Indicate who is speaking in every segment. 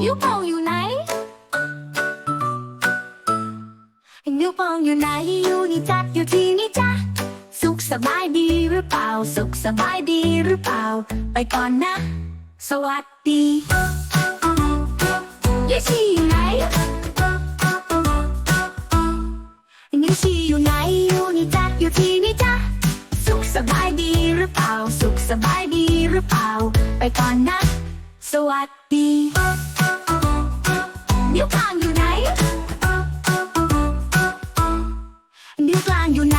Speaker 1: นิ้วโป้งอยู่ไหนนิ้วโป้งอยู่ไหนอยู่นี่จ้ะอยู่ที่นี่จ้ะสุขสบายดีหรือเปล่า สุขสบายดีหรือเปล่า ไปก่อนนะ สวัสดียายชีอยู่ไหนนิ้วชีอยู่ไหนอยู่นี่จ้ะอยู่ที่นี่จ้ะสุขสบายดีหรือเปล่า สุขสบายดีหรือเปล่า ไปก่อนนะ สวัสดี วกลางอยู่ไหนนิ้วกลางอยู่ไหน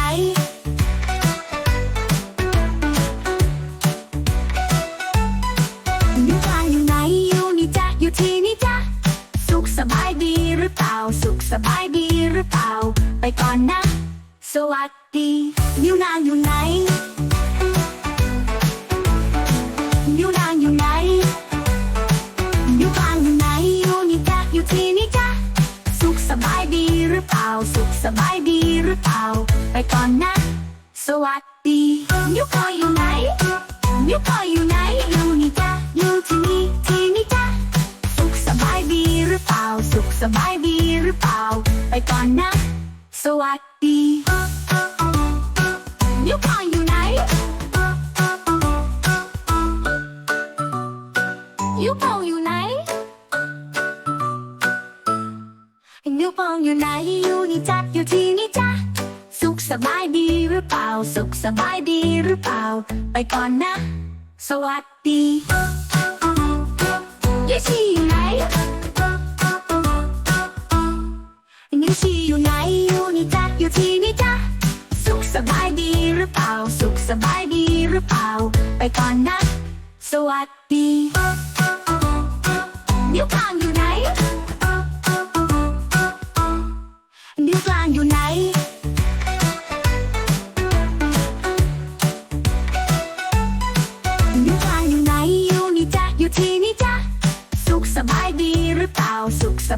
Speaker 1: นิ้วกลางอยู่ไหน อยู่นี่จ้ะอยู่ที่นี่จ้ะสุขสบายดีหรือเปล่า สุขสบายดีหรือเปล่า ไปก่อนนะ สวัสดี นิ้วนางอยู่ไหน ไปก่อนนะ สวัสดีนิ้วก้ออยู่ไหนนิ้วก้ออยู่ไหนอยู่นี่จ้ะอยู่ที่นี่ที่นี่จ้ะสุขสบายดีหรือเปล่า สุขสบายดีหรือเปล่า ไปก่อนนะ สวัสดีนิ้วก้ออยู่ไหนนิ้วโป้งอยู่ไหนนิ้วโป้งอยู่ไหนอยู่นี่จ้ะอยู่ที่นี่จ้ะ สบายดีหรือเปล่า สุขสบายดีหรือเปล่า ไปก่อนนะ สวัสดียายชีอยู่ไหนนิ้วชีอยู่ไหนอยู่นี่จ้ะอยู่ที่นี่จ้ะสุขสบายดีหรือเปล่า สุขสบายดีหรือเปล่า ไปก่อนนะ สวัสดีนิ้วกลาง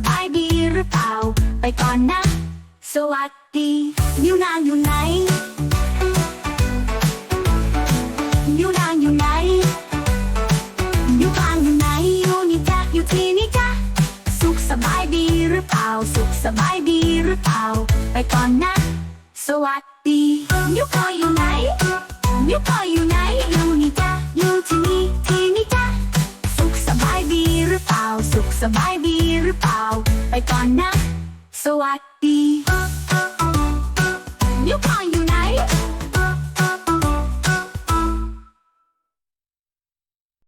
Speaker 1: บายดีหรือเปล่า ไปก่อนนะ สวัสดีนิ้วนางอยู่ไหนนิ้วนางอยู่ไหนนิ้วกลางอยู่ไหนอยู่นี่จ้ะอยู่ที่นี่จ้ะสุขสบายดีหรือเปล่า สุขสบายดีหรือเปล่า ไปก่อนนะ สวัสดีนิ้วก้อยอยู่ไหนนิ้วก้อยอยู่ไหน ก่อนนะ สวัส